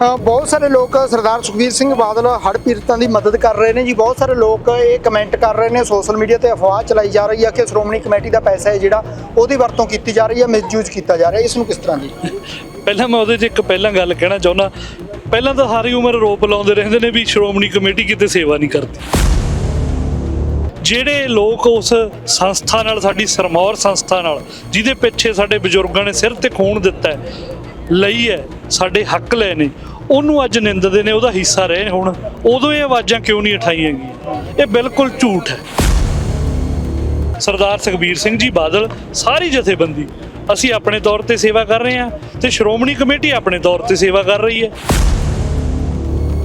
ਬਹੁਤ ਸਾਰੇ ਲੋਕ ਸਰਦਾਰ ਸੁਖਬੀਰ ਸਿੰਘ ਬਾਦਲ ਹੜ੍ਹ ਪੀੜਤਾਂ ਦੀ ਮਦਦ ਕਰ ਰਹੇ ਨੇ ਜੀ। ਬਹੁਤ ਸਾਰੇ ਲੋਕ ਇਹ ਕਮੈਂਟ ਕਰ ਰਹੇ ਨੇ ਸੋਸ਼ਲ ਮੀਡੀਆ ਤੇ ਅਫਵਾਹ ਚਲਾਈ ਜਾ ਰਹੀ ਹੈ ਕਿ ਸ਼੍ਰੋਮਣੀ ਕਮੇਟੀ ਦਾ ਪੈਸਾ ਹੈ ਜਿਹੜਾ, ਉਹਦੀ ਵਰਤੋਂ ਕੀਤੀ ਜਾ ਰਹੀ ਹੈ ਮਿਸਯੂਜ਼ ਕੀਤਾ ਜਾ ਰਿਹਾ। ਇਸ ਨੂੰ ਕਿਸ ਤਰ੍ਹਾਂ ਦੀ ਪਹਿਲਾਂ ਮੈਂ ਉਹਦੇ 'ਚ ਇੱਕ ਪਹਿਲਾਂ ਗੱਲ ਕਹਿਣਾ ਚਾਹੁੰਦਾ, ਪਹਿਲਾਂ ਤਾਂ ਸਾਰੀ ਉਮਰ ਰੋਪ ਲਾਉਂਦੇ ਰਹਿੰਦੇ ਨੇ ਵੀ ਸ਼੍ਰੋਮਣੀ ਕਮੇਟੀ ਕਿਤੇ ਸੇਵਾ ਨਹੀਂ ਕਰਦੀ। ਜਿਹੜੇ ਲੋਕ ਉਸ ਸੰਸਥਾ ਨਾਲ, ਸਾਡੀ ਸਰਮੌਰ ਸੰਸਥਾ ਨਾਲ, ਜਿਹਦੇ ਪਿੱਛੇ ਸਾਡੇ ਬਜ਼ੁਰਗਾਂ ਨੇ ਸਿਰ ਤੇ ਖੂਨ ਦਿੱਤਾ ਲਈ ਹੈ ਸਾਡੇ ਹੱਕ ਲਏ ਨੇ। ਉਹਨੂੰ ਅੱਜ ਨਿੰਦਦੇ ਨੇ ਉਹਦਾ ਹਿੱਸਾ ਰਹੇ ਹੁਣ। ਉਦੋਂ ਇਹ ਆਵਾਜ਼ਾਂ ਕਿਉਂ ਨਹੀਂ ਉਠਾਈਆਂ ਗਈਆਂ? ਇਹ ਬਿਲਕੁਲ ਝੂਠ ਹੈ। ਸਰਦਾਰ ਸੁਖਬੀਰ ਸਿੰਘ ਜੀ ਬਾਦਲ ਸਾਰੀ ਜਥੇਬੰਦੀ ਅਸੀਂ ਆਪਣੇ ਤੌਰ ਤੇ ਸੇਵਾ ਕਰ ਰਹੇ ਹਾਂ ਤੇ ਸ਼੍ਰੋਮਣੀ ਕਮੇਟੀ ਆਪਣੇ ਤੌਰ ਤੇ ਸੇਵਾ ਕਰ ਰਹੀ ਹੈ।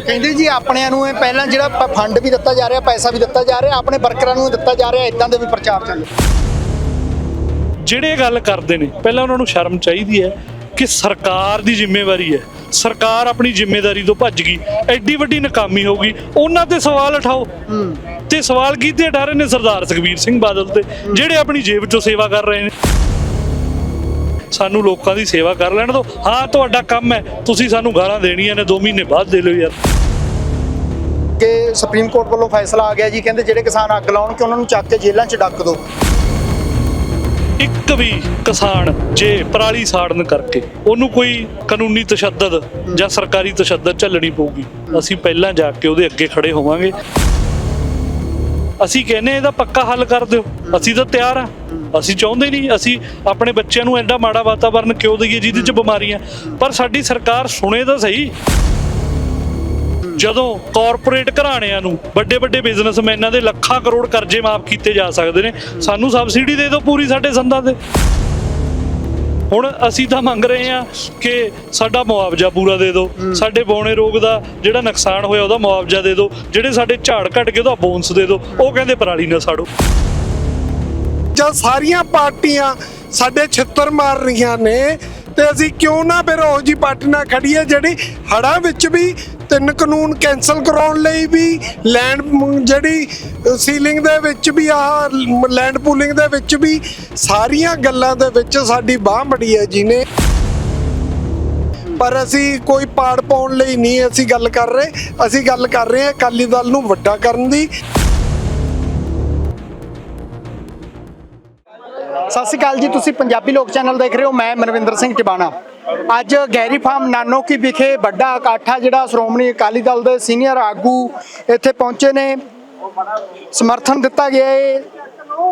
ਕਹਿੰਦੇ ਜੀ ਆਪਣਿਆਂ ਨੂੰ ਇਹ ਪਹਿਲਾਂ ਜਿਹੜਾ ਫੰਡ ਵੀ ਦਿੱਤਾ ਜਾ ਰਿਹਾ ਪੈਸਾ ਵੀ ਦਿੱਤਾ ਜਾ ਰਿਹਾ ਆਪਣੇ ਵਰਕਰਾਂ ਨੂੰ ਦਿੱਤਾ ਜਾ ਰਿਹਾ ਇਦਾਂ ਦੇ ਵੀ ਪ੍ਰਚਾਰ ਚੱਲ ਜਿਹੜੇ ਗੱਲ ਕਰਦੇ ਨੇ ਪਹਿਲਾਂ ਉਹਨਾਂ ਨੂੰ ਸ਼ਰਮ ਚਾਹੀਦੀ ਹੈ ਕਿ ਸਰਕਾਰ ਦੀ ਜ਼ਿੰਮੇਵਾਰੀ ਹੈ। ਸਰਕਾਰ ਆਪਣੀ ਜ਼ਿੰਮੇਵਾਰੀ ਤੋਂ ਭੱਜ ਗਈ। ਐਡੀ ਵੱਡੀ ਨਾਕਾਮੀ ਹੋ ਗਈ। ਉਹਨਾਂ ਤੇ ਸਵਾਲ ਉਠਾਓ। ਤੇ ਸਵਾਲ ਕੀਤੇ ਉਠਾ ਰਹੇ ਨੇ ਸਰਦਾਰ ਸੁਖਬੀਰ ਸਿੰਘ ਬਾਦਲ ਤੇ, ਜਿਹੜੇ ਆਪਣੀ ਜੇਬ ਚੋਂ ਸੇਵਾ ਕਰ ਰਹੇ ਨੇ। ਸਾਨੂੰ ਲੋਕਾਂ ਦੀ ਸੇਵਾ ਕਰ ਲੈਣ ਦਿਓ। ਹਾਂ, ਤੁਹਾਡਾ ਕੰਮ ਹੈ। ਤੁਸੀਂ ਸਾਨੂੰ ਗਾਲਾਂ ਦੇਣੀਆਂ ਨੇ। 2 ਮਹੀਨੇ ਬਾਅਦ ਦੇ ਲਓ ਯਾਰ। ਕਿ ਸੁਪਰੀਮ ਕੋਰਟ ਵੱਲੋਂ ਫੈਸਲਾ ਆ ਗਿਆ ਜੀ। ਕਹਿੰਦੇ ਜਿਹੜੇ ਕਿਸਾਨ ਅੱਗ ਲਾਉਣ, ਕਿ ਉਹਨਾਂ ਨੂੰ ਚੱਕ ਕੇ ਜੇਲ੍ਹਾਂ 'ਚ ਡੱਕ ਦਿਓ। ਇੱਕ ਵੀ ਕਿਸਾਨ ਜੇ ਪਰਾਲੀ ਸਾੜਨ ਕਰਕੇ ਉਹਨੂੰ ਕੋਈ ਕਾਨੂੰਨੀ ਤਸ਼ੱਦਦ ਜਾਂ ਸਰਕਾਰੀ ਤਸ਼ੱਦਦ ਝੱਲਣੀ ਪਊਗੀ, ਅਸੀਂ ਪਹਿਲਾਂ ਜਾ ਕੇ ਉਹਦੇ ਅੱਗੇ ਖੜੇ ਹੋਵਾਂਗੇ। ਅਸੀਂ ਕਹਿੰਨੇ ਇਹਦਾ ਪੱਕਾ ਹੱਲ ਕਰ ਦਿਓ, ਅਸੀਂ ਤਾਂ ਤਿਆਰ ਆ ਅਸੀਂ ਚਾਹੁੰਦੇ ਨਹੀਂ, ਅਸੀਂ ਆਪਣੇ ਬੱਚਿਆਂ ਨੂੰ ਐਡਾ ਮਾੜਾ ਵਾਤਾਵਰਨ ਕਿਉਂ ਦਈਏ ਜਿਹਦੇ 'ਚ ਬਿਮਾਰੀਆਂ। ਪਰ ਸਾਡੀ ਸਰਕਾਰ ਸੁਣੇ ਤਾਂ ਸਹੀ। ਜਦੋਂ ਕਾਰਪੋਰੇਟ ਘਰਾਣਿਆਂ ਨੂੰ ਵੱਡੇ ਵੱਡੇ ਬਿਜ਼ਨਸਮੈਨਾਂ ਦੇ ਲੱਖਾਂ ਕਰੋੜ ਕਰਜ਼ੇ ਮਾਫ ਕੀਤੇ ਜਾ ਸਕਦੇ ਨੇ ਸਾਨੂੰ ਸਬਸਿਡੀ ਦੇ ਦਿਓ ਪੂਰੀ ਸਾਡੇ ਸੰਦਾਂ ਤੇ। ਹੁਣ ਅਸੀਂ ਤਾਂ ਮੰਗ ਰਹੇ ਹਾਂ ਕਿ ਸਾਡਾ ਮੁਆਵਜ਼ਾ ਪੂਰਾ ਦੇ ਦਿਓ। ਸਾਡੇ ਬੌਣੇ ਰੋਗ ਦਾ ਜਿਹੜਾ ਨੁਕਸਾਨ ਹੋਇਆ ਉਹਦਾ ਮੁਆਵਜ਼ਾ ਦੇ ਦਿਓ। ਜਿਹੜੇ ਸਾਡੇ ਝਾੜ ਘਟ ਗਏ ਉਹਦਾ ਬੋਨਸ ਦੇ ਦਿਓ। ਉਹ ਕਹਿੰਦੇ ਪਰਾਲੀ ਨਾ ਸਾੜੋ। ਜਦ ਸਾਰੀਆਂ ਪਾਰਟੀਆਂ ਸਾਡੇ ਛਿੱਤਰ ਮਾਰ ਰਹੀਆਂ ਨੇ ਤੇ ਅਸੀਂ ਕਿਉਂ ਨਾ ਫਿਰ ਉਹ ਜੀ ਪਾਰਟੀ ਨਾਲ ਖੜੀਏ ਜਿਹੜੀ ਹੜਾਂ ਵਿੱਚ ਵੀ ਤਿੰਨ ਕਾਨੂੰਨ ਕੈਨਸਲ ਕਰਾਉਣ ਲਈ ਵੀ ਲੈਂਡ ਜਿਹੜੀ ਸੀਲਿੰਗ ਦੇ ਵਿੱਚ ਵੀ ਆਹ ਲੈਂਡ ਪੂਲਿੰਗ ਦੇ ਵਿੱਚ ਵੀ ਸਾਰੀਆਂ ਗੱਲਾਂ ਦੇ ਵਿੱਚ ਸਾਡੀ ਬਾਹ ਬੜੀ ਹੈ ਜੀ ਨੇ ਪਰ ਅਸੀਂ ਕੋਈ ਪਾੜ ਪਾਉਣ ਲਈ ਨਹੀਂ ਅਸੀਂ ਗੱਲ ਕਰ ਰਹੇ। ਅਸੀਂ ਗੱਲ ਕਰ ਰਹੇ ਹਾਂ ਅਕਾਲੀ ਦਲ ਨੂੰ ਵੱਡਾ ਕਰਨ ਦੀ। ਸਤਿ ਸ਼੍ਰੀ ਅਕਾਲ ਜੀ, ਤੁਸੀਂ ਪੰਜਾਬੀ ਲੋਕ ਚੈਨਲ ਦੇਖ ਰਹੇ ਹੋ, ਮੈਂ ਮਨਵਿੰਦਰ ਸਿੰਘ ਟਿਬਾਣਾ। ਅੱਜ ਗੈਰੀ ਫਾਰਮ ਨਾਨੋਕੀ ਵਿਖੇ ਵੱਡਾ ਇਕੱਠਾ ਜਿਹੜਾ ਸ਼੍ਰੋਮਣੀ ਅਕਾਲੀ ਦਲ ਦੇ ਸੀਨੀਅਰ ਆਗੂ ਇੱਥੇ ਪਹੁੰਚੇ ਨੇ। ਸਮਰਥਨ ਦਿੱਤਾ ਗਿਆ ਹੈ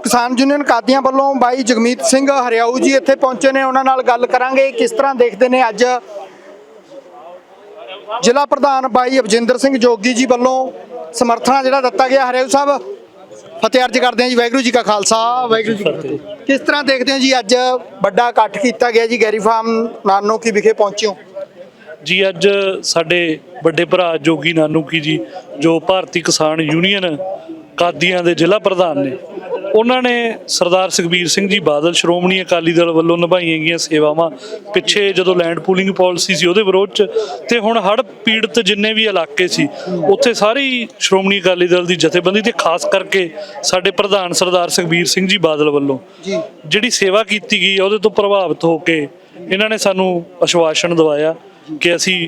ਕਿਸਾਨ ਯੂਨੀਅਨ ਕਾਦੀਆਂ ਵੱਲੋਂ ਬਾਈ ਜਗਮੀਤ ਸਿੰਘ ਹਰਿਆਊ ਜੀ ਇੱਥੇ ਪਹੁੰਚੇ ਨੇ, ਉਹਨਾਂ ਨਾਲ ਗੱਲ ਕਰਾਂਗੇ, ਕਿਸ ਤਰ੍ਹਾਂ ਦੇਖਦੇ ਨੇ ਅੱਜ ਜ਼ਿਲ੍ਹਾ ਪ੍ਰਧਾਨ ਬਾਈ ਅਬਜਿੰਦਰ ਸਿੰਘ ਜੋਗੀ ਜੀ ਵੱਲੋਂ ਸਮਰਥਨ ਜਿਹੜਾ ਦਿੱਤਾ ਗਿਆ। ਹਰਿਆਊ ਸਾਹਿਬ ਫਤਿਹ ਅਰਜ ਕਰਦੇ ਹਾਂ ਜੀ, ਵਾਹਿਗੁਰੂ ਜੀ ਕਾ ਖਾਲਸਾ, ਵਾਹਿਗੁਰੂ ਜੀ ਕੀ ਫਤਿਹ। ਕਿਸ ਤਰ੍ਹਾਂ ਦੇਖਦੇ ਹੋ ਜੀ, ਅੱਜ ਵੱਡਾ ਇਕੱਠ ਕੀਤਾ ਗਿਆ ਜੀ, ਗੈਰੀ ਫਾਰਮ ਨਾਨੋਕੀ ਵਿਖੇ ਪਹੁੰਚਿਓ। ਜੀ, ਅੱਜ ਸਾਡੇ ਵੱਡੇ ਭਰਾ ਜੋਗੀ ਨਾਨੂਕੀ ਜੀ, ਜੋ ਭਾਰਤੀ ਕਿਸਾਨ ਯੂਨੀਅਨ ਕਾਦੀਆਂ ਦੇ ਜ਼ਿਲ੍ਹਾ ਪ੍ਰਧਾਨ ਨੇ ਉਹਨਾਂ ਨੇ ਸਰਦਾਰ ਸੁਖਬੀਰ ਸਿੰਘ ਜੀ ਬਾਦਲ ਸ਼੍ਰੋਮਣੀ ਅਕਾਲੀ ਦਲ ਵੱਲੋਂ ਨਿਭਾਈਆਂ ਗਈਆਂ ਸੇਵਾਵਾਂ ਪਿੱਛੇ ਜਦੋਂ ਲੈਂਡ ਪੂਲਿੰਗ ਪਾਲਿਸੀ ਸੀ ਉਹਦੇ ਵਿਰੋਧ ਚ ਤੇ ਹੁਣ ਹੜ੍ਹ ਪੀੜਤ ਜਿੰਨੇ ਵੀ ਇਲਾਕੇ ਸੀ ਉੱਥੇ ਸਾਰੀ ਸ਼੍ਰੋਮਣੀ ਅਕਾਲੀ ਦਲ ਦੀ ਜਥੇਬੰਦੀ ਤੇ ਖਾਸ ਕਰਕੇ ਸਾਡੇ ਪ੍ਰਧਾਨ ਸਰਦਾਰ ਸੁਖਬੀਰ ਸਿੰਘ ਜੀ ਬਾਦਲ ਵੱਲੋਂ ਜਿਹੜੀ ਸੇਵਾ ਕੀਤੀ ਗਈ ਉਹਦੇ ਤੋਂ ਪ੍ਰਭਾਵਿਤ ਹੋ ਕੇ ਇਹਨਾਂ ਨੇ ਸਾਨੂੰ ਆਸ਼ਵਾਸਨ ਦਵਾਇਆ ਕਿ ਅਸੀਂ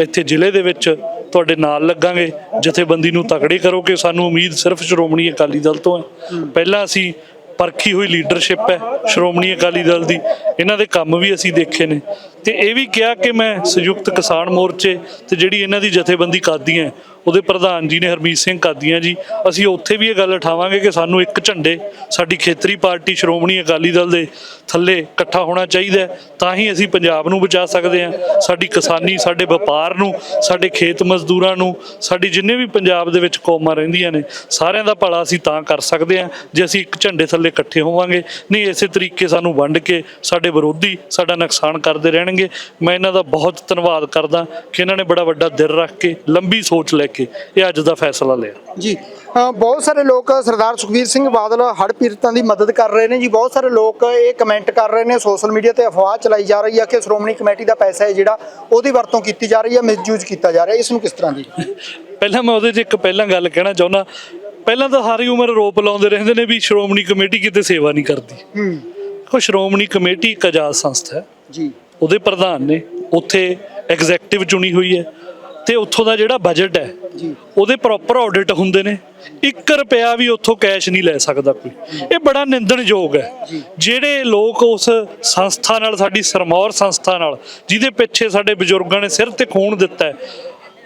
ਇੱਥੇ ਜ਼ਿਲ੍ਹੇ ਦੇ ਵਿੱਚ ਤੁਹਾਡੇ ਨਾਲ ਲੱਗਾਂਗੇ। ਜਥੇਬੰਦੀ ਨੂੰ ਤਕੜੇ ਕਰੋ ਕਿ ਸਾਨੂੰ ਉਮੀਦ ਸਿਰਫ ਸ਼੍ਰੋਮਣੀ ਅਕਾਲੀ ਦਲ ਤੋਂ ਹੈ। ਪਹਿਲਾਂ ਅਸੀਂ ਪਰਖੀ ਹੋਈ ਲੀਡਰਸ਼ਿਪ ਹੈ ਸ਼੍ਰੋਮਣੀ ਅਕਾਲੀ ਦਲ ਦੀ। ਇਹਨਾਂ ਦੇ ਕੰਮ ਵੀ ਅਸੀਂ ਦੇਖੇ ਨੇ। ਤੇ ਇਹ ਵੀ ਕਿਹਾ ਕਿ ਮੈਂ ਸੰਯੁਕਤ ਕਿਸਾਨ ਮੋਰਚੇ ਤੇ ਜਿਹੜੀ ਇਹਨਾਂ ਦੀ ਜਥੇਬੰਦੀ ਕਰਦੀ ਹੈ, ਉਹਦੇ ਪ੍ਰਧਾਨ ਜੀ ਨੇ ਹਰਮੀਤ ਸਿੰਘ ਕਾਦੀਆਂ ਜੀ, ਅਸੀਂ ਉੱਥੇ ਵੀ ਇਹ ਗੱਲ ਉਠਾਵਾਂਗੇ ਕਿ ਸਾਨੂੰ ਇੱਕ ਝੰਡੇ, ਸਾਡੀ ਖੇਤਰੀ ਪਾਰਟੀ ਸ਼੍ਰੋਮਣੀ ਅਕਾਲੀ ਦਲ ਦੇ ਥੱਲੇ ਇਕੱਠਾ ਹੋਣਾ ਚਾਹੀਦਾ ਤਾਂ ਹੀ ਅਸੀਂ ਪੰਜਾਬ ਨੂੰ ਬਚਾ ਸਕਦੇ ਹਾਂ। ਸਾਡੀ ਕਿਸਾਨੀ, ਸਾਡੇ ਵਪਾਰ ਨੂੰ, ਸਾਡੇ ਖੇਤ ਮਜ਼ਦੂਰਾਂ ਨੂੰ, ਸਾਡੀ ਜਿੰਨੇ ਵੀ ਪੰਜਾਬ ਦੇ ਵਿੱਚ ਕੌਮਾਂ ਰਹਿੰਦੀਆਂ ਨੇ, ਸਾਰਿਆਂ ਦਾ ਭਲਾ ਅਸੀਂ ਤਾਂ ਕਰ ਸਕਦੇ ਹਾਂ, ਜੇ ਅਸੀਂ ਇੱਕ ਝੰਡੇ ਥੱਲੇ ਇਕੱਠੇ ਹੋਵਾਂਗੇ। ਨਹੀਂ, ਇਸੇ ਤਰੀਕੇ ਸਾਨੂੰ ਵੰਡ ਕੇ ਸਾਡੇ ਵਿਰੋਧੀ ਸਾਡਾ ਨੁਕਸਾਨ ਕਰਦੇ ਰਹਿਣਗੇ। ਮੈਂ ਇਹਨਾਂ ਦਾ ਬਹੁਤ ਧੰਨਵਾਦ ਕਰਦਾ ਕਿ ਇਹਨਾਂ ਨੇ ਬੜਾ ਵੱਡਾ ਦਿਲ ਰੱਖ ਕੇ ਲੰਬੀ ਸੋਚ ਲੈ ਕੇ ਇਹ ਅੱਜ ਦਾ ਫੈਸਲਾ ਲਿਆ। ਜੀ ਅ, ਬਹੁਤ ਸਾਰੇ ਲੋਕ ਸਰਦਾਰ ਸੁਖਬੀਰ ਸਿੰਘ ਬਾਦਲ ਹੜ੍ਹ ਪੀੜਤਾਂ ਦੀ ਮਦਦ ਕਰ ਰਹੇ ਨੇ ਜੀ। ਬਹੁਤ ਸਾਰੇ ਲੋਕ ਇਹ ਕਮੈਂਟ ਕਰ ਰਹੇ ਨੇ ਸੋਸ਼ਲ ਮੀਡੀਆ ਤੇ ਅਫਵਾਹ ਚਲਾਈ ਜਾ ਰਹੀ ਹੈ ਕਿ ਸ਼੍ਰੋਮਣੀ ਕਮੇਟੀ ਦਾ ਪੈਸਾ ਹੈ ਜਿਹੜਾ ਉਹਦੀ ਵਰਤੋਂ ਕੀਤੀ ਜਾ ਰਹੀ ਹੈ ਮਿਸਯੂਜ਼ ਕੀਤਾ ਜਾ ਰਿਹਾ। ਇਸ ਨੂੰ ਕਿਸ ਤਰ੍ਹਾਂ ਜੀ? ਪਹਿਲਾਂ ਮੈਂ ਉਹਦੇ 'ਚ ਇੱਕ ਪਹਿਲਾਂ ਗੱਲ ਕਹਿਣਾ ਚਾਹੁੰਦਾ ਪਹਿਲਾਂ ਤਾਂ ਸਾਰੀ ਉਮਰ ਰੋਪ ਲਾਉਂਦੇ ਰਹਿੰਦੇ ਨੇ ਵੀ ਸ਼੍ਰੋਮਣੀ ਕਮੇਟੀ ਕਿਤੇ ਸੇਵਾ ਨਹੀਂ ਕਰਦੀ। ਹੂੰ। ਉਹ ਸ਼੍ਰੋਮਣੀ ਕਮੇਟੀ ਇੱਕ ਆਜ਼ਾਦ ਸੰਸਥਾ ਹੈ। ਜੀ। ਉਹਦੇ ਪ੍ਰਧਾਨ ਨੇ ਉੱਥੇ ਐਗਜ਼ੈਕਟਿਵ ਚੁਣੀ ਹੋਈ ਹੈ। ਤੇ ਉੱਥੋਂ ਦਾ ਜਿਹੜਾ ਬਜਟ ਹੈ ਉਹਦੇ ਪ੍ਰੋਪਰ ਆਡਿਟ ਹੁੰਦੇ ਨੇ। 1 ਰੁਪਿਆ ਵੀ ਉੱਥੋਂ ਕੈਸ਼ ਨਹੀਂ ਲੈ ਸਕਦਾ ਕੋਈ। ਇਹ ਬੜਾ ਨਿੰਦਣਯੋਗ ਹੈ। ਜਿਹੜੇ ਲੋਕ ਉਸ ਸੰਸਥਾ ਨਾਲ ਸਾਡੀ ਸਰਮੌਰ ਸੰਸਥਾ ਨਾਲ ਜਿਹਦੇ ਪਿੱਛੇ ਸਾਡੇ ਬਜ਼ੁਰਗਾਂ ਨੇ ਸਿਰ ਤੇ ਖੂਨ ਦਿੱਤਾ ਹੈ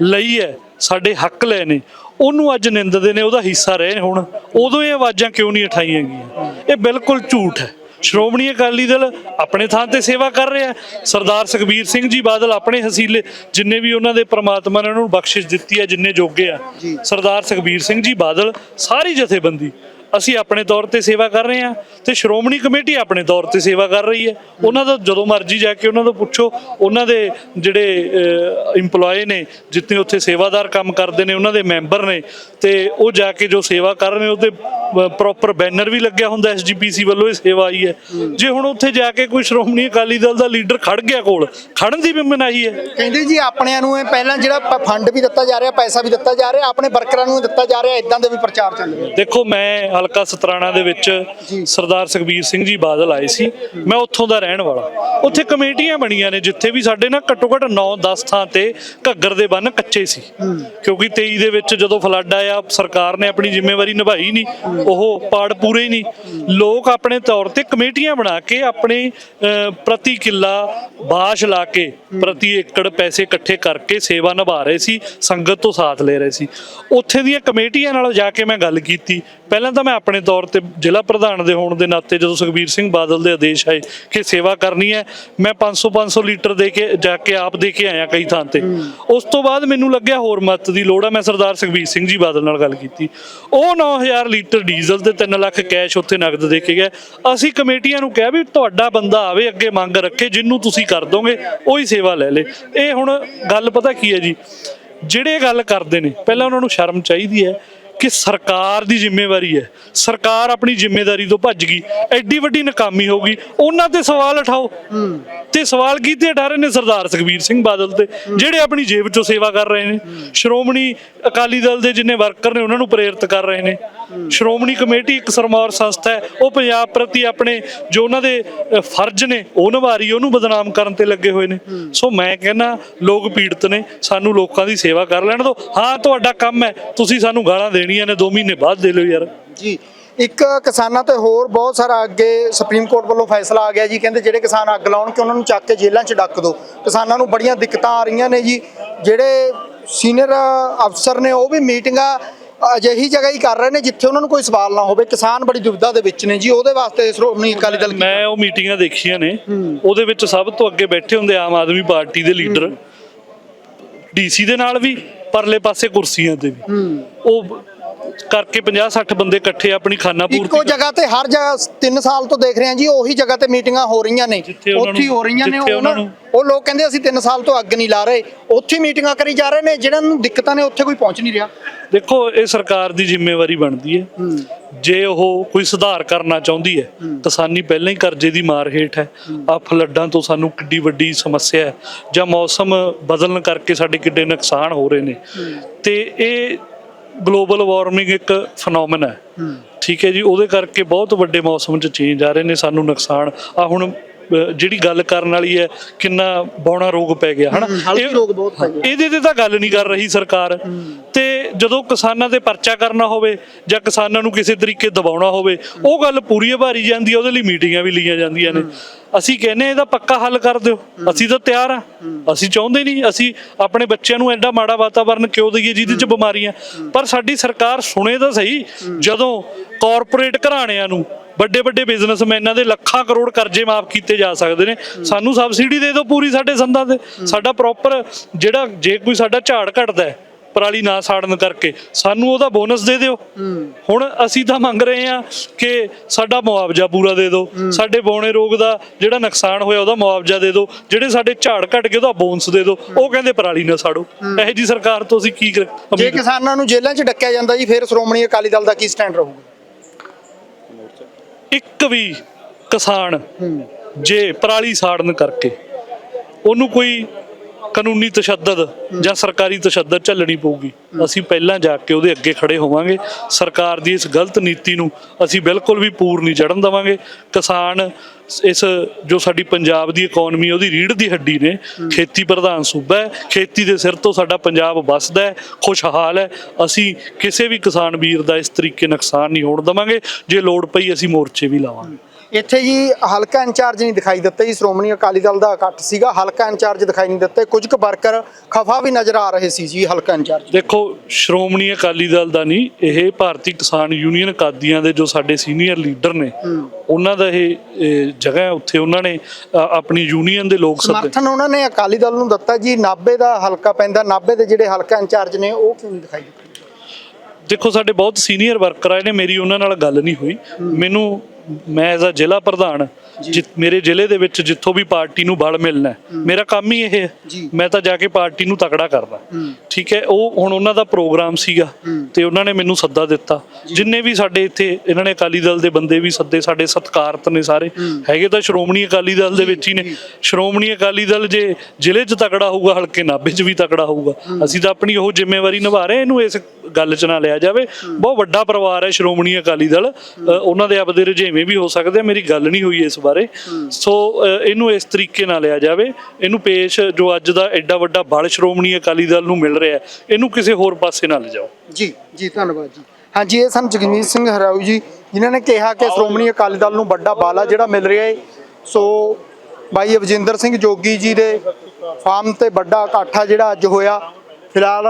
ਲਈ ਹੈ ਸਾਡੇ ਹੱਕ ਲਏ ਨੇ ਉਹਨੂੰ ਅੱਜ ਨਿੰਦਦੇ ਨੇ ਉਹਦਾ ਹਿੱਸਾ ਰਹੇ ਹੁਣ। ਉਦੋਂ ਇਹ ਆਵਾਜ਼ਾਂ ਕਿਉਂ ਨਹੀਂ ਉਠਾਈਆਂ ਗਈਆਂ? ਇਹ ਬਿਲਕੁਲ ਝੂਠ ਹੈ। ਸ਼੍ਰੋਮਣੀ ਅਕਾਲੀ ਦਲ ਆਪਣੇ ਥਾਂ ਤੇ ਸੇਵਾ ਕਰ ਰਿਹਾ ਸਰਦਾਰ ਸੁਖਬੀਰ ਸਿੰਘ ਜੀ ਬਾਦਲ ਆਪਣੇ ਹਸੀਲੇ ਜਿੰਨੇ ਵੀ ਉਹਨਾਂ ਦੇ ਪ੍ਰਮਾਤਮਾ ਨੇ ਉਹਨਾਂ ਨੂੰ ਬਖਸ਼ਿਸ਼ ਦਿੱਤੀ ਹੈ ਜਿੰਨੇ ਜੋਗੇ ਆ। ਸਰਦਾਰ ਸੁਖਬੀਰ ਸਿੰਘ ਜੀ ਬਾਦਲ ਸਾਰੀ ਜਥੇਬੰਦੀ। ਅਸੀਂ ਆਪਣੇ ਤੌਰ ਤੇ ਸੇਵਾ ਕਰ ਰਹੇ ਹਾਂ ਤੇ ਸ਼੍ਰੋਮਣੀ ਕਮੇਟੀ ਆਪਣੇ ਤੌਰ ਤੇ ਸੇਵਾ ਕਰ ਰਹੀ ਹੈ। ਉਹਨਾਂ ਦਾ ਜਦੋਂ ਮਰਜ਼ੀ ਜਾ ਕੇ ਉਹਨਾਂ ਤੋਂ ਪੁੱਛੋ ਉਹਨਾਂ ਦੇ ਜਿਹੜੇ EMPLOYE ਨੇ ਜਿੱਥੇ ਉੱਥੇ ਸੇਵਾਦਾਰ ਕੰਮ ਕਰਦੇ ਨੇ ਉਹਨਾਂ ਦੇ ਮੈਂਬਰ ਨੇ ਤੇ ਉਹ ਜਾ ਕੇ ਜੋ ਸੇਵਾ ਕਰ ਰਹੇ ਨੇ ਉਹਦੇ ਪ੍ਰੋਪਰ ਬੈਨਰ ਵੀ ਲੱਗਿਆ ਹੁੰਦਾ ਐਸਜੀਪੀਸੀ ਵੱਲੋਂ ਇਹ ਸੇਵਾ ਆਈ ਹੈ। ਜੇ ਹੁਣ ਉੱਥੇ ਜਾ ਕੇ ਕੋਈ ਸ਼੍ਰੋਮਣੀ ਅਕਾਲੀ ਦਲ ਦਾ ਲੀਡਰ ਖੜ ਗਿਆ ਕੋਲ ਖੜਨ ਦੀ ਵੀ ਮਨਾਹੀ ਹੈ। ਕਹਿੰਦੇ ਜੀ ਆਪਣਿਆਂ ਨੂੰ ਇਹ ਪਹਿਲਾਂ ਜਿਹੜਾ ਫੰਡ ਵੀ ਦਿੱਤਾ ਜਾ ਰਿਹਾ ਪੈਸਾ ਵੀ ਦਿੱਤਾ ਜਾ ਰਿਹਾ ਆਪਣੇ ਵਰਕਰਾਂ ਨੂੰ ਦਿੱਤਾ ਜਾ ਰਿਹਾ ਇਦਾਂ ਦੇ ਵੀ ਪ੍ਰਚਾਰ ਚੱਲ ਰਿਹਾ ਦੇਖੋ ਮੈਂ ਹਲਕਾ ਸਤਰਾਣਾ ਦੇ ਵਿੱਚ ਸਰਦਾਰ ਸੁਖਬੀਰ ਸਿੰਘ ਜੀ ਬਾਦਲ ਆਏ ਸੀ। ਮੈਂ ਉੱਥੋਂ ਦਾ ਰਹਿਣ ਵਾਲਾ। ਉੱਥੇ ਕਮੇਟੀਆਂ ਬਣੀਆਂ ਨੇ ਜਿੱਥੇ ਵੀ ਸਾਡੇ ਨਾ ਘੱਟੋ ਘੱਟ 9-10 ਥਾਂ ਤੇ ਘੱਗਰ ਦੇ ਬੰਨ ਕੱਚੇ ਸੀ। ਕਿਉਂਕਿ 23 ਦੇ ਵਿੱਚ ਜਦੋਂ ਫਲੱਡ ਆਇਆ ਸਰਕਾਰ ਨੇ ਆਪਣੀ ਜ਼ਿੰਮੇਵਾਰੀ ਨਿਭਾਈ ਨਹੀਂ। ਉਹ ਪਾੜ ਪੂਰੇ ਹੀ ਨਹੀਂ। ਲੋਕ ਆਪਣੇ ਤੌਰ ਤੇ ਕਮੇਟੀਆਂ ਬਣਾ ਕੇ ਆਪਣੇ ਪ੍ਰਤੀ ਕਿੱਲਾ ਬਾਸ਼ ਲਾ ਕੇ ਪ੍ਰਤੀ ਏਕੜ ਪੈਸੇ ਇਕੱਠੇ ਕਰਕੇ ਸੇਵਾ ਨਿਭਾ ਰਹੇ ਸੀ ਸੰਗਤ ਤੋਂ ਸਾਥ ਲੈ ਰਹੇ ਸੀ। ਉੱਥੇ ਦੀਆਂ ਕਮੇਟੀਆਂ ਨਾਲ ਜਾ ਕੇ ਮੈਂ ਗੱਲ ਕੀਤੀ। ਪਹਿਲਾਂ ਤਾਂ ਮੈਂ ਆਪਣੇ ਤੌਰ ਤੇ ਜ਼ਿਲ੍ਹਾ ਪ੍ਰਧਾਨ ਦੇ ਹੋਣ ਦੇ ਨਾਤੇ ਜਦੋਂ ਸੁਖਬੀਰ ਸਿੰਘ ਬਾਦਲ ਦੇ ਆਦੇਸ਼ ਆਏ ਕਿ ਸੇਵਾ ਕਰਨੀ ਹੈ ਮੈਂ 500 500 ਲੀਟਰ ਦੇ ਕੇ ਜਾ ਕੇ ਆਪ ਦੇ ਕੇ ਆਇਆ ਕਈ ਥਾਂ ਤੇ। ਉਸ ਤੋਂ ਬਾਅਦ ਮੈਨੂੰ ਲੱਗਿਆ ਹੋਰ ਮਤ ਦੀ ਲੋੜ ਹੈ ਮੈਂ ਸਰਦਾਰ ਸੁਖਬੀਰ ਸਿੰਘ ਜੀ ਬਾਦਲ ਨਾਲ ਗੱਲ ਕੀਤੀ। ਉਹ 9000 ਲੀਟਰ ਡੀਜ਼ਲ ਤੇ 3 ਲੱਖ ਕੈਸ਼ ਉੱਥੇ ਨਗਦ ਦੇ ਕੇ ਗਏ। ਅਸੀਂ ਕਮੇਟੀਆਂ ਨੂੰ ਕਿਹਾ ਵੀ ਤੁਹਾਡਾ ਬੰਦਾ ਆਵੇ ਅੱਗੇ ਮੰਗ ਰੱਖੇ ਜਿੰਨੂੰ ਤੁਸੀਂ ਕਰ ਦੋਗੇ ਉਹੀ ਸੇਵਾ ਲੈ ਲੇ। ਇਹ ਹੁਣ ਗੱਲ ਪਤਾ ਕੀ ਹੈ ਜੀ? ਜਿਹੜੇ ਗੱਲ ਕਰਦੇ ਨੇ ਪਹਿਲਾਂ ਉਹਨਾਂ ਨੂੰ ਸ਼ਰਮ ਚਾਹੀਦੀ ਹੈ ਕਿ ਸਰਕਾਰ ਦੀ ਜ਼ਿੰਮੇਵਾਰੀ ਹੈ। ਸਰਕਾਰ ਆਪਣੀ ਜ਼ਿੰਮੇਵਾਰੀ ਤੋਂ ਭੱਜ ਗਈ। ਐਡੀ ਵੱਡੀ ਨਾਕਾਮੀ ਹੋ ਗਈ। ਉਹਨਾਂ ਤੇ ਸਵਾਲ ਉਠਾਓ। ਤੇ ਸਵਾਲ ਕੀਤੇ ਉਠਾ ਰਹੇ ਨੇ ਸਰਦਾਰ ਸੁਖਬੀਰ ਸਿੰਘ ਬਾਦਲ ਤੇ, ਜਿਹੜੇ ਆਪਣੀ ਜੇਬ ਚੋਂ ਸੇਵਾ ਕਰ ਰਹੇ ਨੇ। ਸ਼੍ਰੋਮਣੀ ਅਕਾਲੀ ਦਲ ਦੇ ਜਿੰਨੇ ਵਰਕਰ ਨੇ, ਉਹਨਾਂ ਨੂੰ ਪ੍ਰੇਰਿਤ ਕਰ ਰਹੇ ਨੇ। ਸ਼੍ਰੋਮਣੀ ਕਮੇਟੀ ਇੱਕ ਸਰਮੌਰ ਸੰਸਥਾ ਹੈ। ਉਹ ਪੰਜਾਬ ਪ੍ਰਤੀ ਆਪਣੇ ਜੋ ਉਹਨਾਂ ਦੇ ਫਰਜ਼ ਨੇ, ਉਹ ਨਿਭਾਰੀ, ਉਹਨੂੰ ਬਦਨਾਮ ਕਰਨ ਤੇ ਲੱਗੇ ਹੋਏ ਨੇ। ਸੋ ਮੈਂ ਕਹਿੰਦਾ, ਲੋਕ ਪੀੜਤ ਨੇ, ਸਾਨੂੰ ਲੋਕਾਂ ਦੀ ਸੇਵਾ ਕਰ ਲੈਣ ਦਿਓ। ਹਾਂ, ਤੁਹਾਡਾ ਕੰਮ ਹੈ। ਤੁਸੀਂ ਸਾਨੂੰ ਗਾਲਾਂ ਦੇ ਦੇਣੀਆਂ ਨੇ 2 ਮਹੀਨੇ ਬਾਅਦ ਦੇ ਲਓ ਯਾਰ। ਜੀ ਇੱਕ ਕਿਸਾਨਾਂ ਤੇ ਹੋਰ ਬਹੁਤ ਸਾਰਾ ਅੱਗੇ ਸੁਪਰੀਮ ਕੋਰਟ ਵੱਲੋਂ ਫੈਸਲਾ ਆ ਗਿਆ ਜੀ ਕਹਿੰਦੇ ਜਿਹੜੇ ਕਿਸਾਨ ਅੱਗ ਲਾਉਣ ਕਿ ਉਹਨਾਂ ਨੂੰ ਚੱਕ ਕੇ ਜੇਲ੍ਹਾਂ 'ਚ ਡੱਕ ਦਿਓ। ਕਿਸਾਨਾਂ ਨੂੰ ਬੜੀਆਂ ਦਿੱਕਤਾਂ ਆ ਰਹੀਆਂ ਨੇ ਜੀ। ਜਿਹੜੇ ਸੀਨੀਅਰ ਅਫਸਰ ਨੇ ਉਹ ਵੀ ਮੀਟਿੰਗਾਂ ਅਜਿਹੀ ਜਗ੍ਹਾ ਹੀ ਕਰ ਰਹੇ ਨੇ ਜਿੱਥੇ ਉਹਨਾਂ ਨੂੰ ਕੋਈ ਸਵਾਲ ਨਾ ਹੋਵੇ। ਕਿਸਾਨ ਬੜੀ ਦੁਵਿਧਾ ਦੇ ਵਿੱਚ ਨੇ ਜੀ ਉਹਦੇ ਵਾਸਤੇ ਸ਼੍ਰੋਮਣੀ ਅਕਾਲੀ ਦਲ ਮੈਂ ਉਹ ਮੀਟਿੰਗਾਂ ਦੇਖੀਆਂ ਨੇ। ਉਹਦੇ ਵਿੱਚ ਸਭ ਤੋਂ ਅੱਗੇ ਬੈਠੇ ਹੁੰਦੇ ਆਮ ਆਦਮੀ ਪਾਰਟੀ ਦੇ ਲੀਡਰ। ਡੀਸੀ ਦੇ ਨਾਲ ਵੀ ਪਰਲੇ ਪਾਸੇ ਕੁਰਸੀਆਂ ਤੇ ਵੀ। ਉਹ ਕਰਕੇ 50 60 ਬੰਦੇ ਇਕੱਠੇ ਆਪਣੀ ਖਾਨਾ ਇੱਕੋ ਪੂਰਤੀ ਜਗ੍ਹਾ ਤੇ ਹਰ ਜਗ੍ਹਾ 3 ਸਾਲ ਤੋਂ ਦੇਖ ਰਹੇ ਹਾਂ ਜੀ ਉਹੀ ਜਗ੍ਹਾ ਤੇ ਮੀਟਿੰਗਾਂ ਹੋ ਰਹੀਆਂ ਨੇ। ਜਿੱਥੇ ਉਹਨਾਂ ਉੱਥੇ ਹੀ ਨੂੰ- ਹੋ ਰਹੀਆਂ ਨੇ ਜਿੱਥੇ ਉਹਨਾਂ ਉਹਨਾਂ ਨੂੰ- ਉਹ ਲੋਕ ਕਹਿੰਦੇ ਅਸੀਂ 3 ਸਾਲ ਤੋਂ ਅੱਗ ਨਹੀਂ ਲਾ ਰਹੇ ਉੱਥੇ ਹੀ ਮੀਟਿੰਗਾਂ ਕਰੀ ਜਾ ਰਹੇ ਨੇ ਜਿਹਨਾਂ ਨੂੰ ਦਿੱਕਤਾਂ ਨੇ ਉੱਥੇ ਕੋਈ ਪਹੁੰਚ ਨਹੀਂ ਰਿਹਾ। ਦੇਖੋ ਇਹ ਸਰਕਾਰ ਦੀ ਜ਼ਿੰਮੇਵਾਰੀ ਬਣਦੀ ਹੈ। ਜੇ ਉਹ ਕੋਈ ਸੁਧਾਰ ਕਰਨਾ ਚਾਹੁੰਦੀ ਹੈ ਕਿਸਾਨੀ ਪਹਿਲਾਂ ਹੀ ਕਰਜ਼ੇ ਦੀ ਮਾਰ ਹੇਠ ਹੈ। ਆ ਫਲੱਡਾਂ ਤੋਂ ਸਾਨੂੰ ਕਿੱਡੀ ਵੱਡੀ ਸਮੱਸਿਆ ਹੈ। ਜਾਂ ਮੌਸਮ ਬਦਲਣ ਕਰਕੇ ਸਾਡੇ ਕਿੱਡੇ ਨੁਕਸਾਨ ਹੋ ਰਹੇ ਨੇ। ਤੇ ਇਹ ਗਲੋਬਲ ਵਾਰਮਿੰਗ ਇੱਕ ਫੀਨੋਮੀਨਾ ਹੈ। ਠੀਕ ਹੈ ਜੀ ਉਹਦੇ ਕਰਕੇ ਬਹੁਤ ਵੱਡੇ ਮੌਸਮ 'ਚ ਚੇਂਜ ਆ ਰਹੇ ਨੇ ਸਾਨੂੰ ਨੁਕਸਾਨ। ਆ ਹੁਣ ਜਿਹੜੀ ਗੱਲ ਕਰਨ ਵਾਲੀ ਹੈ ਕਿੰਨਾ ਬੌਣਾ ਰੋਗ ਪੈ ਗਿਆ ਹਨਾ? ਇਹ- ਰੋਗ ਬਹੁਤ ਪੈ ਗਿਆ। ਇਹਦੇ ਤੇ ਤਾਂ ਗੱਲ ਨਹੀਂ ਕਰ ਰਹੀ ਸਰਕਾਰ। ਤੇ ਜਦੋਂ ਕਿਸਾਨਾਂ ਤੇ ਪਰਚਾ ਕਰਨਾ ਹੋਵੇ ਜਾਂ ਕਿਸਾਨਾਂ ਨੂੰ ਕਿਸੇ ਤਰੀਕੇ ਦਬਾਉਣਾ ਹੋਵੇ, ਉਹ ਗੱਲ ਪੂਰੀ ਭਾਰੀ ਜਾਂਦੀ ਹੈ ਉਹਦੇ ਲਈ ਮੀਟਿੰਗਾਂ ਵੀ ਲਈਆਂ ਜਾਂਦੀਆਂ ਨੇ। ਅਸੀਂ ਕਹਿੰਨੇ ਇਹਦਾ ਪੱਕਾ ਹੱਲ ਕਰ ਦਿਓ, ਅਸੀਂ ਤਾਂ ਤਿਆਰ ਆ। ਅਸੀਂ ਚਾਹੁੰਦੇ ਨਹੀਂ, ਅਸੀਂ ਆਪਣੇ ਬੱਚਿਆਂ ਨੂੰ ਐਡਾ ਮਾੜਾ ਵਾਤਾਵਰਨ ਕਿਉਂ ਦਈਏ ਜਿਹਦੇ ਚ ਬਿਮਾਰੀਆਂ। ਪਰ ਸਾਡੀ ਸਰਕਾਰ ਸੁਣੇ ਤਾਂ ਸਹੀ, ਜਦੋਂ ਕਾਰਪੋਰੇਟ ਘਰਾਣਿਆਂ ਨੂੰ ਵੱਡੇ ਵੱਡੇ ਬਿਜ਼ਨਸਮੈਨਾਂ ਦੇ ਲੱਖਾਂ ਕਰੋੜ ਕਰਜ਼ੇ ਮਾਫ ਕੀਤੇ ਜਾ ਸਕਦੇ ਨੇ, ਸਾਨੂੰ ਸਬਸਿਡੀ ਦੇ ਦਿਓ ਪੂਰੀ ਸਾਡੇ ਸੰਦਾਂ ਤੇ। ਸਾਡਾ ਪ੍ਰੋਪਰ ਜਿਹੜਾ, ਜੇ ਕੋਈ ਸਾਡਾ ਝਾੜ ਘਟਦਾ ਹੈ ਪਰਾਲੀ ਨਾ ਸਾੜਨ ਕਰਕੇ ਸਾਨੂੰ ਉਹਦਾ ਬੋਨਸ ਦੇ ਦਿਓ। ਹੁਣ ਅਸੀਂ ਤਾਂ ਮੰਗ ਰਹੇ ਹਾਂ ਕਿ ਸਾਡਾ ਮੁਆਵਜ਼ਾ ਪੂਰਾ ਦੇ ਦਿਓ। ਸਾਡੇ ਬੌਣੇ ਰੋਗ ਦਾ ਜਿਹੜਾ ਨੁਕਸਾਨ ਹੋਇਆ ਉਹਦਾ ਮੁਆਵਜ਼ਾ ਦੇ ਦਿਓ। ਜਿਹੜੇ ਸਾਡੇ ਝਾੜ ਘਟ ਗਏ ਉਹਦਾ ਬੋਨਸ ਦੇ ਦਿਓ। ਉਹ ਕਹਿੰਦੇ ਪਰਾਲੀ ਨਾ ਸਾੜੋ। ਇਹੋ ਜੀ ਸਰਕਾਰ ਤੋਂ ਅਸੀਂ ਕੀ ਜੇ ਕਿਸਾਨਾਂ ਨੂੰ ਜੇਲ੍ਹਾਂ 'ਚ ਡੱਕਿਆ ਜਾਂਦਾ ਜੀ ਫਿਰ ਸ਼੍ਰੋਮਣੀ ਅਕਾਲੀ ਦਲ ਦਾ ਕੀ ਸਟੈਂਡ ਰਹੂਗਾ? ਇੱਕ ਵੀ ਕਿਸਾਨ ਜੇ ਪਰਾਲੀ ਸਾੜਨ ਕਰਕੇ ਉਹਨੂੰ ਕੋਈ ਕਾਨੂੰਨੀ ਤਸ਼ੱਦਦ ਜਾਂ ਸਰਕਾਰੀ ਤਸ਼ੱਦਦ ਝੱਲਣੀ ਪਊਗੀ। ਅਸੀਂ ਪਹਿਲਾਂ ਜਾ ਕੇ ਉਹਦੇ ਅੱਗੇ ਖੜੇ ਹੋਵਾਂਗੇ। ਸਰਕਾਰ ਦੀ ਇਸ ਗਲਤ ਨੀਤੀ ਨੂੰ ਅਸੀਂ ਬਿਲਕੁਲ ਵੀ ਪੂਰ ਨਹੀਂ ਚੜਨ ਦੇਵਾਂਗੇ। ਕਿਸਾਨ ਇਸ ਜੋ ਸਾਡੀ ਪੰਜਾਬ ਦੀ ਇਕਨੋਮੀ ਉਹਦੀ ਰੀੜ ਦੀ ਹੱਡੀ ਨੇ, ਖੇਤੀ ਪ੍ਰਧਾਨ ਸੂਬਾ ਹੈ, ਖੇਤੀ ਦੇ ਸਿਰ ਤੋਂ ਸਾਡਾ ਪੰਜਾਬ ਵੱਸਦਾ ਹੈ, ਖੁਸ਼ਹਾਲ ਹੈ। ਅਸੀਂ ਕਿਸੇ ਵੀ ਕਿਸਾਨ ਵੀਰ ਦਾ ਇਸ ਤਰੀਕੇ ਨੁਕਸਾਨ ਨਹੀਂ ਹੋਣ ਦੇਵਾਂਗੇ। ਜੇ ਲੋੜ ਪਈ ਅਸੀਂ ਮੋਰਚੇ ਵੀ ਲਾਵਾਂਗੇ। ਇੱਥੇ ਜੀ ਹਲਕਾ ਇੰਚਾਰਜ ਨਹੀਂ ਦਿਖਾਈ ਦਿੱਤੇ ਜੀ ਸ਼੍ਰੋਮਣੀ ਅਕਾਲੀ ਦਲ ਦਾ ਇਕੱਠ ਸੀਗਾ ਹਲਕਾ ਇੰਚਾਰਜ ਦਿਖਾਈ ਨਹੀਂ ਦਿੱਤੇ ਕੁਝ ਕੁ ਵਰਕਰ ਖਫਾ ਵੀ ਨਜ਼ਰ ਆ ਰਹੇ ਸੀ ਜੀ ਹਲਕਾ ਇੰਚਾਰਜ। ਦੇਖੋ ਸ਼੍ਰੋਮਣੀ ਅਕਾਲੀ ਦਲ ਦਾ ਨਹੀਂ ਇਹ ਭਾਰਤੀ ਕਿਸਾਨ ਯੂਨੀਅਨ ਕਾਦੀਆਂ ਦੇ ਜੋ ਸਾਡੇ ਸੀਨੀਅਰ ਲੀਡਰ ਨੇ ਉਹਨਾਂ ਦਾ ਇਹ ਜਗ੍ਹਾ ਉੱਥੇ ਉਹਨਾਂ ਨੇ ਆਪਣੀ ਯੂਨੀਅਨ ਦੇ ਲੋਕ ਸੱਦੇ। ਸਮਰਥਨ ਉਹਨਾਂ ਨੇ ਅਕਾਲੀ ਦਲ ਨੂੰ ਦਿੱਤਾ ਜੀ ਨਾਬੇ ਦਾ ਹਲਕਾ ਪੈਂਦਾ ਨਾਬੇ ਦੇ ਜਿਹੜੇ ਹਲਕਾ ਇੰਚਾਰਜ ਨੇ ਉਹ ਕਿਉਂ ਨਹੀਂ ਦਿਖਾਈ ਦਿੱਤੇ? ਦੇਖੋ ਸਾਡੇ ਬਹੁਤ ਸੀਨੀਅਰ ਵਰਕਰ ਆਏ ਨੇ ਮੇਰੀ ਉਹਨਾਂ ਨਾਲ ਗੱਲ ਨਹੀਂ ਹੋਈ। ਮੈਨੂੰ ਮੈਂ ਐਜ਼ ਅ ਜ਼ਿਲ੍ਹਾ ਪ੍ਰਧਾਨ ਜਿ- ਮੇਰੇ ਜ਼ਿਲ੍ਹੇ ਦੇ ਵਿੱਚ ਜਿੱਥੋਂ ਵੀ ਪਾਰਟੀ ਨੂੰ ਬਲ ਮਿਲਣਾ ਹੈ, ਮੇਰਾ ਕੰਮ ਹੀ ਇਹ ਹੈ। ਜੀ। ਮੈਂ ਤਾਂ ਜਾ ਕੇ ਪਾਰਟੀ ਨੂੰ ਤਕੜਾ ਕਰਦਾ। ਠੀਕ ਹੈ ਉਹ ਹੁਣ ਉਹਨਾਂ ਦਾ ਪ੍ਰੋਗਰਾਮ ਸੀਗਾ ਤੇ ਉਹਨਾਂ ਨੇ ਮੈਨੂੰ ਸੱਦਾ ਦਿੱਤਾ। ਜਿੰਨੇ ਵੀ ਸਾਡੇ ਇੱਥੇ ਇਹਨਾਂ ਨੇ ਅਕਾਲੀ ਦਲ ਦੇ ਬੰਦੇ ਵੀ ਸੱਦੇ ਸਾਡੇ ਸਤਿਕਾਰਤ ਨੇ ਸਾਰੇ। ਹੈਗੇ ਤਾਂ ਸ਼੍ਰੋਮਣੀ ਅਕਾਲੀ ਦਲ ਦੇ ਵਿੱਚ ਹੀ ਨੇ। ਸ਼੍ਰੋਮਣੀ ਅਕਾਲੀ ਦਲ ਜੇ ਜ਼ਿਲ੍ਹੇ 'ਚ ਤਕੜਾ ਹੋਊਗਾ ਹਲਕੇ ਨਾਭੇ 'ਚ ਵੀ ਤਕੜਾ ਹੋਊਗਾ। ਅਸੀਂ ਤਾਂ ਆਪਣੀ ਉਹ ਜ਼ਿੰਮੇਵਾਰੀ ਨਿਭਾ ਰਹੇ ਹਾਂ, ਇਹਨੂੰ ਇਸ ਗੱਲ 'ਚ ਨਾ ਲਿਆ ਜਾਵੇ। ਬਹੁਤ ਵੱਡਾ ਪਰਿਵਾਰ ਹੈ ਸ਼੍ਰੋਮਣੀ ਅਕਾਲੀ ਦਲ। ਅ, ਉਹਨਾਂ ਦੇ ਆਪਦੇ ਰੁਝੇਵੇਂ ਵੀ ਹੋ ਸਕਦੇ ਆ ਮੇਰੀ ਗੱਲ ਨਹੀਂ ਹੋਈ ਇਸ ਬਾਰੇ। ਸੋ ਇਹਨੂੰ ਇਸ ਤਰੀਕੇ ਨਾਲ ਲਿਆ ਜਾਵੇ। ਇਹਨੂੰ ਪੇਸ਼ ਜੋ ਅੱਜ ਦਾ ਐਡਾ ਵੱਡਾ ਬਲ ਸ਼੍ਰੋਮਣੀ ਅਕਾਲੀ ਦਲ ਨੂੰ ਮਿਲ ਰਿਹਾ ਇਹਨੂੰ ਕਿਸੇ ਹੋਰ ਪਾਸੇ ਨਾ ਲਿਜਾਓ। ਜੀ ਜੀ ਧੰਨਵਾਦ ਜੀ। ਹਾਂਜੀ ਇਹ ਸਨ ਜਗਮੀਤ ਸਿੰਘ ਹਰਾਊ ਜੀ ਜਿਨ੍ਹਾਂ ਨੇ ਕਿਹਾ ਕਿ ਸ਼੍ਰੋਮਣੀ ਅਕਾਲੀ ਦਲ ਨੂੰ ਵੱਡਾ ਬਾਲਾ ਜਿਹੜਾ ਮਿਲ ਰਿਹਾ ਹੈ। ਸੋ ਬਾਈ ਅਵਜਿੰਦਰ ਸਿੰਘ ਜੋਗੀ ਜੀ ਦੇ ਫਾਰਮ ਤੇ ਵੱਡਾ ਇਕੱਠਾ ਜਿਹੜਾ ਅੱਜ ਹੋਇਆ। ਫਿਲਹਾਲ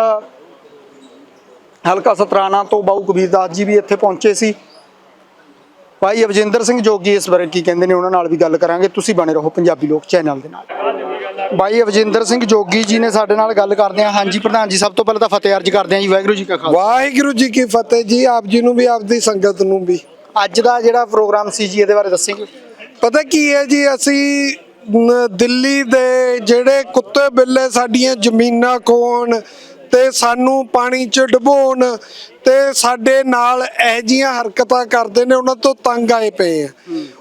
ਹਲਕਾ ਸਤਰਾਣਾ ਤੋਂ ਬਾਊ ਕਬੀਰਦਾਸ ਜੀ ਵੀ ਇੱਥੇ ਪਹੁੰਚੇ ਸੀ। ਭਾਈ ਅਵਜਿੰਦਰ ਸਿੰਘ ਜੋਗੀ ਇਸ ਬਾਰੇ ਕੀ ਕਹਿੰਦੇ ਨੇ? ਉਹਨਾਂ ਨਾਲ ਵੀ ਗੱਲ ਕਰਾਂਗੇ। ਤੁਸੀਂ ਬਣੇ ਰਹੋ ਪੰਜਾਬੀ ਲੋਕ ਚੈਨਲ ਦੇ ਨਾਲ। ਭਾਈ ਅਵਜਿੰਦਰ ਸਿੰਘ ਜੋਗੀ ਜੀ ਨੇ ਸਾਡੇ ਨਾਲ ਗੱਲ ਕਰਦੇ ਆ। ਹਾਂਜੀ ਪ੍ਰਧਾਨ ਜੀ ਸਭ ਤੋਂ ਪਹਿਲਾਂ ਤਾਂ ਫਤਿਹ ਅਰਜ ਕਰਦੇ ਆ ਜੀ। ਵਾਹਿਗੁਰੂ ਜੀ ਕਾ ਖਾਲਸਾ। ਵਾਹਿਗੁਰੂ ਜੀ ਕੀ ਫਤਿਹ ਜੀ। ਆਪ ਜੀ ਨੂੰ ਵੀ ਆਪਦੀ ਸੰਗਤ ਨੂੰ ਵੀ। ਅੱਜ ਦਾ ਜਿਹੜਾ ਪ੍ਰੋਗਰਾਮ ਸੀ ਜੀ ਇਹਦੇ ਬਾਰੇ ਦੱਸੇਂਗੇ? ਪਤਾ ਕੀ ਹੈ ਜੀ ਅਸੀਂ ਦਿੱਲੀ ਦੇ ਜਿਹੜੇ ਕੁੱਤੇ ਬਿੱਲੇ ਸਾਡੀਆਂ ਜ਼ਮੀਨਾਂ ਖੋਣ ਤੇ ਸਾਨੂੰ ਪਾਣੀ 'ਚ ਡੁਬੋਣ ਤੇ ਸਾਡੇ ਨਾਲ ਇਹ ਜੀਆਂ ਹਰਕਤਾਂ ਕਰਦੇ ਨੇ, ਉਹਨਾਂ ਤੋਂ ਤੰਗ ਆਏ ਪਏ ਆ।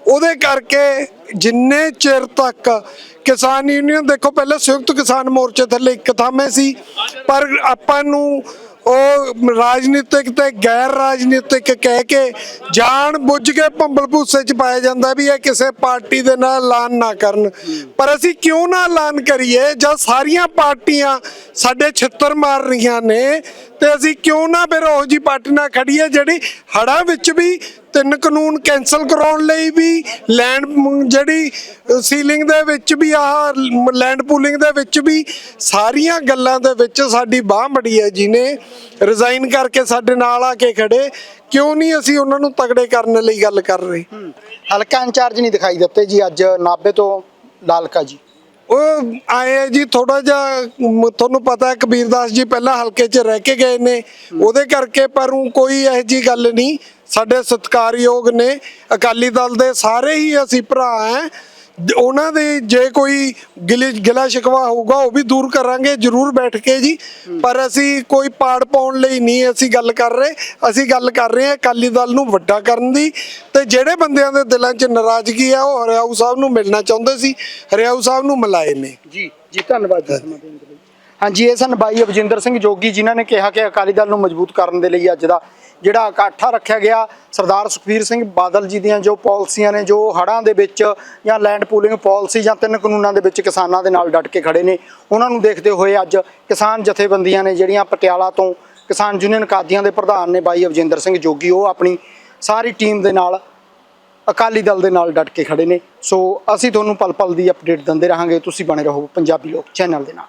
ਉਹਦੇ ਕਰਕੇ ਜਿੰਨੇ ਚਿਰ ਤੱਕ ਕਿਸਾਨ ਯੂਨੀਅਨ ਦੇਖੋ ਪਹਿਲਾਂ ਸੰਯੁਕਤ ਕਿਸਾਨ ਮੋਰਚੇ ਥੱਲੇ ਇੱਕ ਥਾਮੇ ਸੀ, ਪਰ ਆਪਾਂ ਨੂੰ ਉਹ ਰਾਜਨੀਤਿਕ ਤੇ ਗੈਰ ਰਾਜਨੀਤਿਕ ਕਹਿ ਕੇ ਜਾਣ ਬੁੱਝ ਕੇ ਭੰਬਲ ਭੂਸੇ ਚ ਪਾਇਆ ਜਾਂਦਾ ਵੀ ਇਹ ਕਿਸੇ ਪਾਰਟੀ ਦੇ ਨਾਲ ਐਲਾਨ ਨਾ ਕਰਨ। ਪਰ ਅਸੀਂ ਕਿਉਂ ਨਾ ਐਲਾਨ ਕਰੀਏ? ਜਦ ਸਾਰੀਆਂ ਪਾਰਟੀਆਂ ਸਾਡੇ ਛਿੱਤਰ ਮਾਰ ਰਹੀਆਂ ਨੇ, ਤੇ ਅਸੀਂ ਕਿਉਂ ਨਾ ਫਿਰ ਉਹ ਜੀ ਪਾਰਟੀ ਨਾਲ ਖੜੀਏ ਜਿਹੜੀ ਹੜਾਂ ਵਿੱਚ ਵੀ ਤਿੰਨ ਕਾਨੂੰਨ ਕੈਨਸਲ ਕਰਾਉਣ ਲਈ ਵੀ ਲੈਂਡ ਜਿਹੜੀ ਸੀਲਿੰਗ ਦੇ ਵਿੱਚ ਵੀ ਆਹ ਲੈਂਡ ਪੂਲਿੰਗ ਦੇ ਵਿੱਚ ਵੀ ਸਾਰੀਆਂ ਗੱਲਾਂ ਦੇ ਵਿੱਚ ਸਾਡੀ ਬਾਹ ਮੜੀ ਹੈ ਜਿਹਨੇ ਰਿਜ਼ਾਈਨ ਕਰਕੇ ਸਾਡੇ ਨਾਲ ਆ ਕੇ ਖੜੇ। ਕਿਉਂ ਨਹੀਂ ਅਸੀਂ ਉਹਨਾਂ ਨੂੰ ਤਗੜੇ ਕਰਨ ਲਈ ਗੱਲ ਕਰ ਰਹੇ? ਹਲਕਾ ਇੰਚਾਰਜ ਨਹੀਂ ਦਿਖਾਈ ਦਿੱਤੇ ਜੀ ਅੱਜ ਨਾਬੇ ਤੋਂ ਲਾਲਕਾ ਜੀ। ਉਹ ਆਏ ਜੀ ਥੋੜਾ ਜਿਹਾ ਤੁਹਾਨੂੰ ਪਤਾ ਹੈ ਕਬੀਰਦਾਸ ਜੀ ਪਹਿਲਾਂ ਹਲਕੇ 'ਚ ਰਹਿ ਕੇ ਗਏ ਨੇ। ਉਹਦੇ ਕਰਕੇ ਪਰ ਊਂ ਕੋਈ ਇਹੋ ਜੀ ਗੱਲ ਨਹੀਂ। ਸਾਡੇ ਸਤਿਕਾਰਯੋਗ ਨੇ ਅਕਾਲੀ ਦਲ ਦੇ ਸਾਰੇ ਹੀ ਅਸੀਂ ਭਰਾ ਹੈ ਉਹਨਾਂ ਦੇ ਜੇ ਕੋਈ ਗਿਲੇ ਗਿਲਾ ਸ਼ਿਕਵਾ ਹੋਊਗਾ ਉਹ ਵੀ ਦੂਰ ਕਰਾਂਗੇ ਜਰੂਰ ਬੈਠ ਕੇ ਜੀ। ਪਰ ਅਸੀਂ ਕੋਈ ਪਾੜ ਪਾਉਣ ਲਈ ਨਹੀਂ ਅਸੀਂ ਗੱਲ ਕਰ ਰਹੇ। ਅਸੀਂ ਗੱਲ ਕਰ ਰਹੇ ਹਾਂ ਅਕਾਲੀ ਦਲ ਨੂੰ ਵੱਡਾ ਕਰਨ ਦੀ। ਤੇ ਜਿਹੜੇ ਬੰਦਿਆਂ ਦੇ ਦਿਲਾਂ 'ਚ ਨਾਰਾਜ਼ਗੀ ਆ ਉਹ ਹਰਿਆਊ ਸਾਹਿਬ ਨੂੰ ਮਿਲਣਾ ਚਾਹੁੰਦੇ ਸੀ। ਹਰਿਆਊ ਸਾਹਿਬ ਨੂੰ ਮਿਲਾਏ ਨੇ। ਜੀ ਜੀ ਧੰਨਵਾਦ ਜੀ। ਸਮਾਂ ਦੇਣ ਦੇ ਲਈ ਹਾਂਜੀ ਇਹ ਸਨ ਬਾਈ ਅਵਜਿੰਦਰ ਸਿੰਘ ਜੋਗੀ ਜਿਨ੍ਹਾਂ ਨੇ ਕਿਹਾ ਕਿ ਅਕਾਲੀ ਦਲ ਨੂੰ ਮਜ਼ਬੂਤ ਕਰਨ ਦੇ ਲਈ ਅੱਜ ਦਾ ਜਿਹੜਾ ਇਕੱਠਾ ਰੱਖਿਆ ਗਿਆ, ਸਰਦਾਰ ਸੁਖਬੀਰ ਸਿੰਘ ਬਾਦਲ ਜੀ ਦੀਆਂ ਜੋ ਪਾਲਿਸੀਆਂ ਨੇ, ਜੋ ਹੜ੍ਹਾਂ ਦੇ ਵਿੱਚ ਜਾਂ ਲੈਂਡ ਪੂਲਿੰਗ ਪਾਲਿਸੀ ਜਾਂ ਤਿੰਨ ਕਾਨੂੰਨਾਂ ਦੇ ਵਿੱਚ ਕਿਸਾਨਾਂ ਦੇ ਨਾਲ ਡਟ ਕੇ ਖੜੇ ਨੇ, ਉਹਨਾਂ ਨੂੰ ਦੇਖਦੇ ਹੋਏ ਅੱਜ ਕਿਸਾਨ ਜਥੇਬੰਦੀਆਂ ਨੇ ਜਿਹੜੀਆਂ ਪਟਿਆਲਾ ਤੋਂ ਕਿਸਾਨ ਯੂਨੀਅਨ ਕਾਦੀਆਂ ਦੇ ਪ੍ਰਧਾਨ ਨੇ ਬਾਈ ਅਵਜਿੰਦਰ ਸਿੰਘ ਜੋਗੀ, ਉਹ ਆਪਣੀ ਸਾਰੀ ਟੀਮ ਦੇ ਨਾਲ ਅਕਾਲੀ ਦਲ ਦੇ ਨਾਲ ਡਟ ਕੇ ਖੜੇ ਨੇ। ਸੋ ਅਸੀਂ ਤੁਹਾਨੂੰ ਪਲ ਪਲ ਦੀ ਅਪਡੇਟ ਦਿੰਦੇ ਰਹਾਂਗੇ। ਤੁਸੀਂ ਬਣੇ ਰਹੋ ਪੰਜਾਬੀ ਲੋਕ ਚੈਨਲ ਦੇ ਨਾਲ।